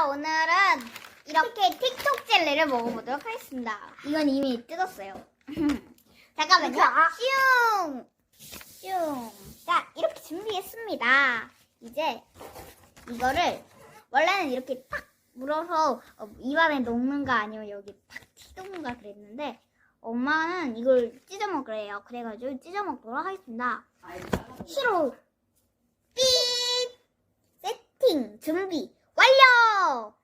자, 오늘은 이렇게 틱톡 젤리를 먹어보도록 하겠습니다. 이건 이미 뜯었어요. 잠깐만요. 슝! 슝! 자, 이렇게 준비했습니다. 이제 이거를 원래는 이렇게 탁 물어서 어, 입안에 넣는 거 아니면 여기 탁 튀던가 그랬는데 엄마는 이걸 찢어 먹으래요. 그래가지고 찢어 먹도록 하겠습니다. 시로 삐 세팅 준비 완료.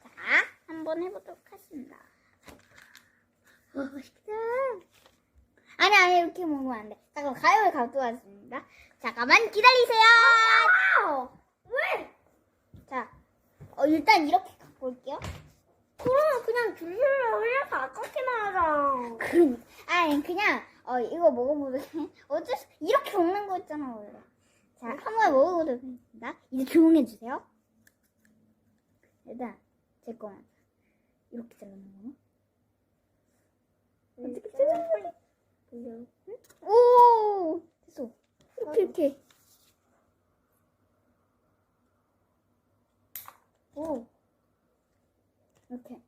자, 한번 해보도록 하겠습니다. 와, 맛있겠다. 아니, 아니, 이렇게 먹으면 안 돼. 잠깐, 가위를 가지고 왔습니다. 잠깐만 기다리세요. 왜? 자, 어, 일단 이렇게 갖고 올게요. 그럼 그냥 줄줄을 올려서 아깝게만 하자. 그, 아니, 그냥, 어, 이거 먹어보도록 해. 어쩔 수, 이렇게 먹는 거 있잖아, 원래. 자, 한 번 먹어보도록 하겠습니다. 이제 조용해 주세요. 일단, 제 거는, 이렇게 잘라놓는 거. 어떻게 잘라놓을래? 그냥 오! 됐어. 이렇게, 이렇게. 오. 이렇게.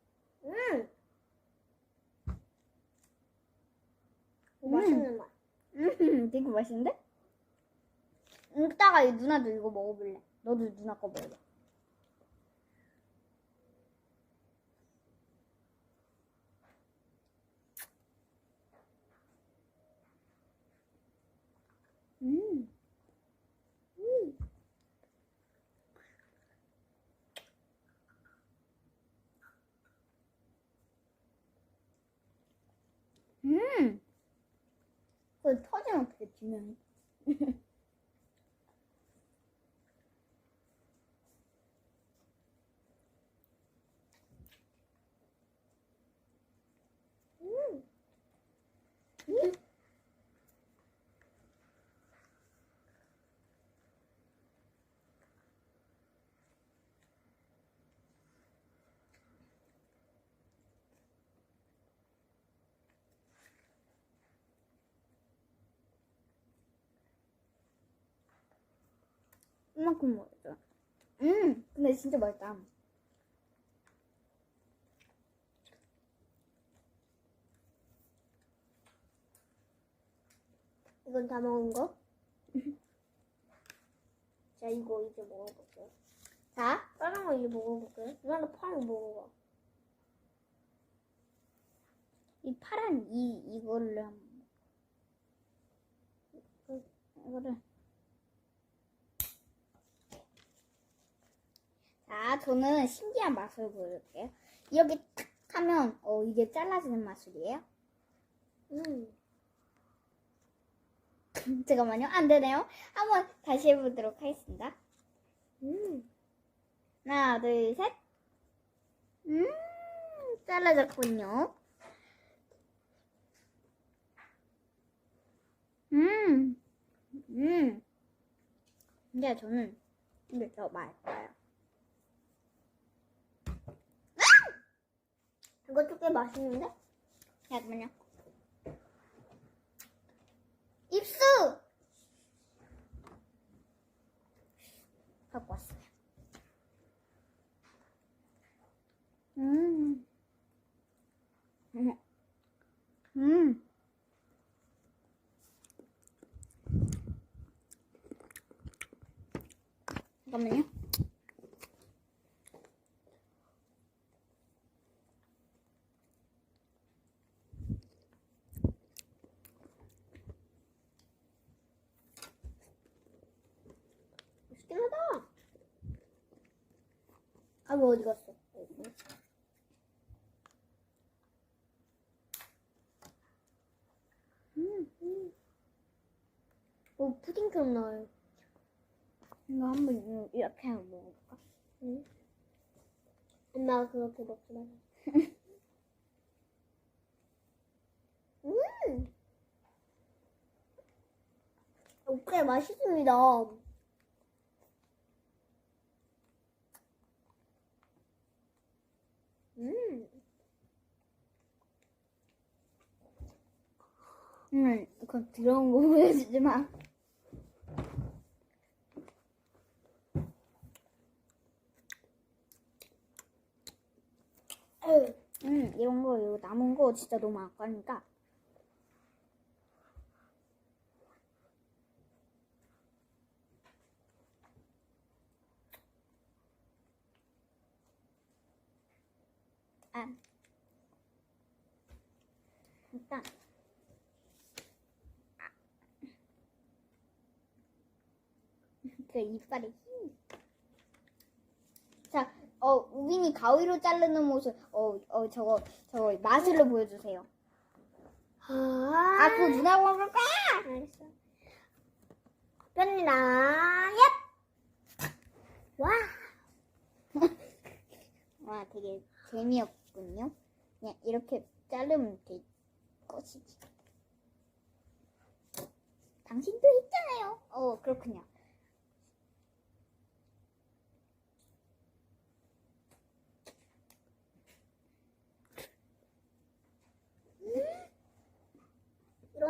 음. 음. 맛있는 맛. 음, 되게 맛있는데? 이따가 이 누나도 이거 먹어볼래. 너도 누나 거 먹어봐. 음. 음. 음. 그거 터지면 어떻게 지면? 이만큼 먹었죠. 음, 근데 진짜 맛있다. 이건 다 먹은 거? 자, 이거 이제 먹어볼게요. 자, 다른 거 이제 먹어볼게요. 누나도 파랑 먹어봐. 이 파란 이 이거를 한번. 그, 이거를. 자, 저는 신기한 맛을 보여줄게요. 이렇게 탁 하면 어 이게 잘라지는 마술이에요. 음. 잠깐만요. 안 되네요. 한번 다시 해보도록 하겠습니다. 음. 하나, 둘, 셋. 음, 잘라졌군요. 음, 음. 근데 저는 이게 더 맛있어요. 이것도 꽤 맛있는데? 잠깐만요. 입수! 갖고 왔어요. 음. 음. 음. 잠깐만요. 맛있긴 하다. 아, 뭐 어디 갔어? 음, 음. 오, 푸딩처럼 나와요. 이거 한번 이렇게 한번 먹어볼까? 응. 엄마가 그렇게 먹지 마. 음! 어, 꽤 맛있습니다. 응, 그 들어온 거 보여주지 마. 응, 이런 거, 이거 남은 거 진짜 너무 아까니까. 아. 일단. 그 이빨에 힘. 자, 어 우빈이 가위로 자르는 모습, 어, 어 저거 저거 마술로 보여주세요. 아, 아, 그거 누나가 먹을 거야? 알았어. 변나, 옙! 와, 와, 되게 재미없군요. 그냥 이렇게 자르면 될 것이지. 당신도 했잖아요. 어, 그렇군요.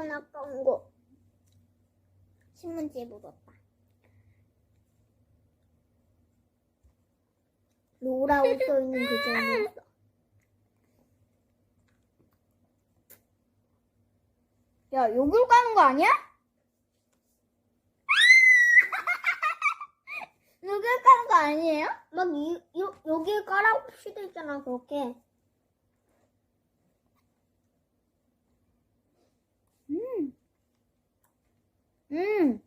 아까운 거. 신문지에 묻었다. 로라고 써있는 그 점이었어. 야, 욕을 까는 거 아니야? 욕을 까는 거 아니에요? 막, 이, 요, 여기 까라고 표시돼 있잖아, 그렇게. 음. 음.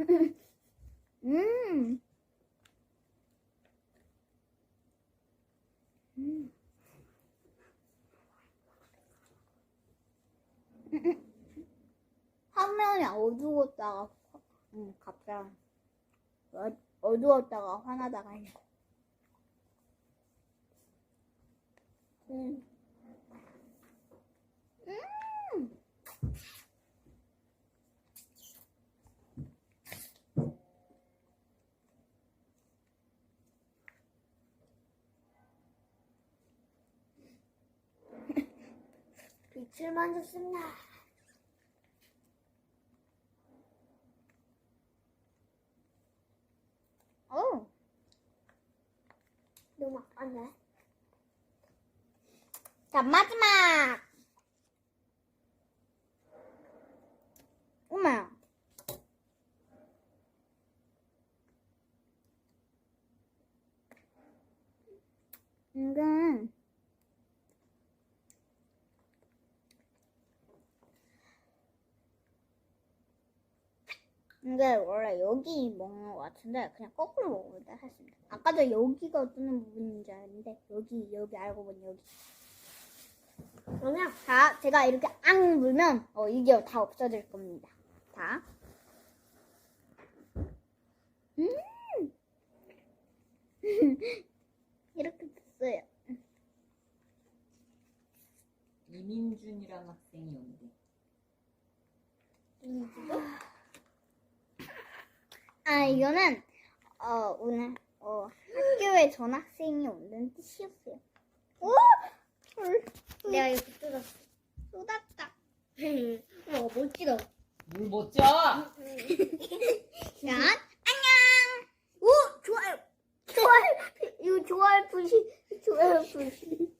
음. 음. 화면이 어두웠다가 응 갑자기 어, 어두웠다가 화나다가 해. 응. 음. 빛을 만졌습니다. 어. 너무 아깝네. 자 마지막. 엄마야. 이건 이게 원래 여기 것 같은데 그냥 거꾸로 먹어야 했습니다. 아까 도 여기가 뜨는 부분인 줄 알았는데 여기 여기 알고 보니 여기. 그러면, 자, 제가 이렇게 앙 물면 어 이게 다 없어질 겁니다. 자. 음. 이렇게 됐어요. 이민준이라는 학생이 온대. 아 이거는 어 오늘 어 학교에 전학생이 온다는 뜻이었어요. 오! 내가 이거 뜯었어. 쏟았다. 어, 멋지다. 물 멋져! 자, 안녕. 오, 좋아요. 좋아요. 이거 좋아요 표시, 좋아요 표시.